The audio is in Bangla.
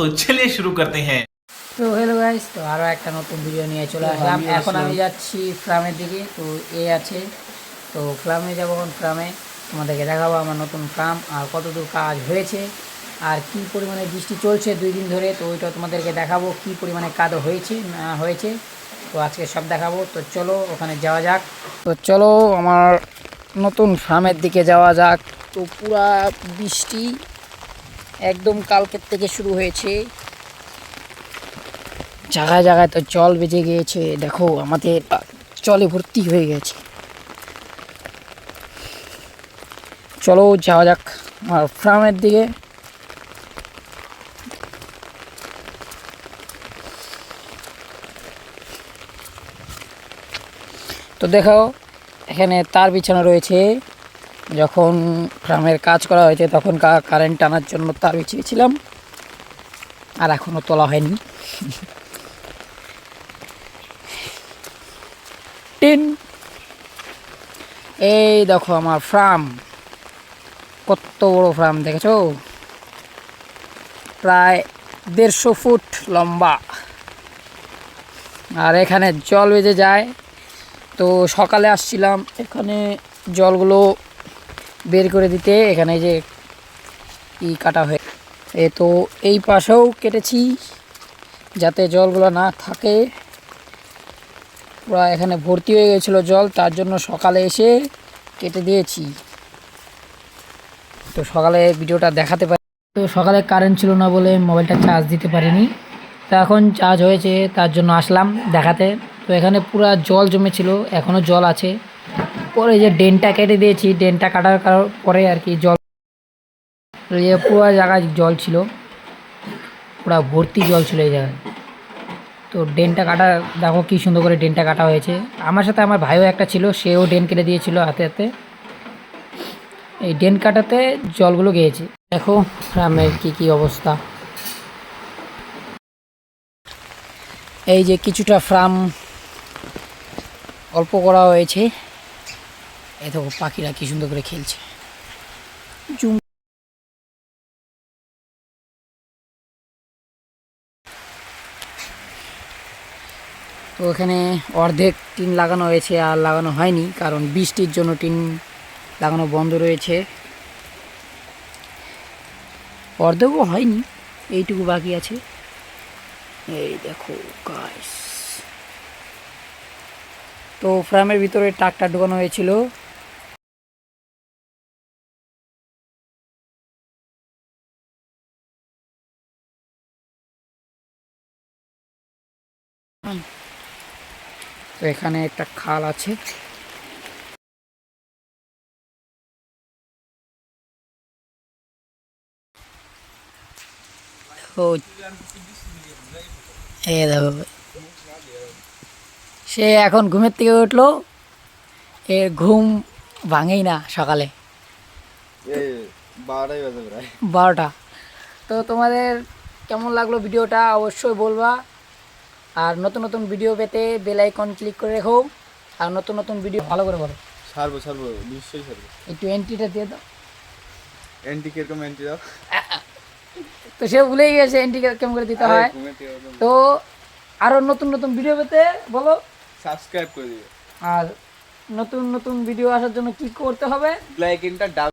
तो चलिए शुरू करते हैं তো হ্যালো গাইস তো আরও একটা নতুন ভিডিও নিয়ে চলে আসলাম এখন আমি যাচ্ছি ফার্মের দিকে তো এ আছে তো ফার্মে যাবো এখন ফার্মে তোমাদেরকে দেখাবো আমার নতুন ফার্ম আর কতদূর কাজ হয়েছে আর কি পরিমাণে বৃষ্টি চলছে দুই দিন ধরে তো ওইটা তোমাদেরকে দেখাবো কি পরিমাণে কাজ হয়েছে না হয়েছে তো আজকে সব দেখাবো তো চলো ওখানে যাওয়া যাক তো চলো আমার নতুন ফার্মের দিকে যাওয়া যাক তো পুরা বৃষ্টি একদম কালকের থেকে শুরু হয়েছে। জায়গায় জায়গায় তো জল বেজে গিয়েছে, দেখো আমাদের জলে ভর্তি হয়ে গেছে। চলো যাওয়া যাক আমার ফার্মের দিকে। তো দেখো, এখানে তার বিছানো রয়েছে। যখন ফার্মের কাজ করা হয়েছে, তখন কারেন্ট টানার জন্য তার বিছিয়েছিলাম আর এখনও তোলা হয়নি। টিন। এই দেখো আমার ফার্ম। কত বড় ফার্ম দেখেছ? প্রায় দেড়শো ফুট লম্বা। আর এখানে জল বেজে যায়। তো সকালে আসছিলাম, এখানে জলগুলো বের করে দিতে এখানে যে ই কাটা হয়ে এ তো এই পাশেও কেটেছি, যাতে জলগুলো না থাকে। পুরো এখানে ভর্তি হয়ে গেছিল জল, তার জন্য সকালে এসে কেটে দিয়েছি। তো সকালে ভিডিওটা দেখাতে পারি তো সকালে কারেন্ট ছিল না বলে মোবাইলটা চার্জ দিতে পারিনি। তো এখন চার্জ হয়েছে, তার জন্য আসলাম দেখাতে। তো এখানে পুরা জল জমেছিল এখনও জল আছে। পরে যে ড্রেনটা কেটে দিয়েছি ড্রেনটা কাটার পরে আর কি জল পুরো জায়গায় জল ছিল। পুরো ভর্তি জল ছিল এই জায়গায়। তো ড্রেনটা কাটা, দেখো কী সুন্দর করে ড্রেনটা কাটা হয়েছে। আমার সাথে আমার ভাইও একটা ছিল, সেও ড্রেন কেটে দিয়েছিল হাতে হাতে। এই ড্রেন কাটাতে জলগুলো গিয়েছে। দেখো গ্রামের কী কী অবস্থা। এই যে কিছুটা ফ্রাম অল্প করা হয়েছে। দেখো পাখিরা কি সুন্দর করে খেলছে। জুম তো অর্ধেক টিন লাগানো হয়েছে আর লাগানো হয়নি, কারণ বৃষ্টির জন্য টিন লাগানো বন্ধ রয়েছে। অর্ধেকও হয়নি, এইটুকু বাকি আছে। এই দেখো গাইস তো ফ্রামের ভিতরে ট্রাকটা ঢোকানো হয়েছিল। তো এখানে একটা খাল আছে। এ দেখো। সে এখন ঘুমের থেকে উঠল। এর ঘুম ভাঙেই না সকালে। বারোটা। তো তোমাদের কেমন লাগল ভিডিওটা? অবশ্যই বলবা। আর নতুন নতুন ভিডিও পেতে বেল আইকন ক্লিক করে রেখো। আর নতুন নতুন ভিডিও ভালো করে বলো। সারবো সারবো নিশ্চয়ই সারবো একটু এন্ট্রিটা দিয়ে দাও। এন্টি কীরকম এন্টি দাও? তো সে ভুলেই গেছে এন্ট্রি কেমন করে দিতে হয়। তো আরও নতুন নতুন ভিডিও পেতে বলো। সাবস্ক্রাইব করে দিবে আর নতুন নতুন ভিডিও আসার জন্য কি করতে হবে? ব্ল্যাক ইনটা ডাব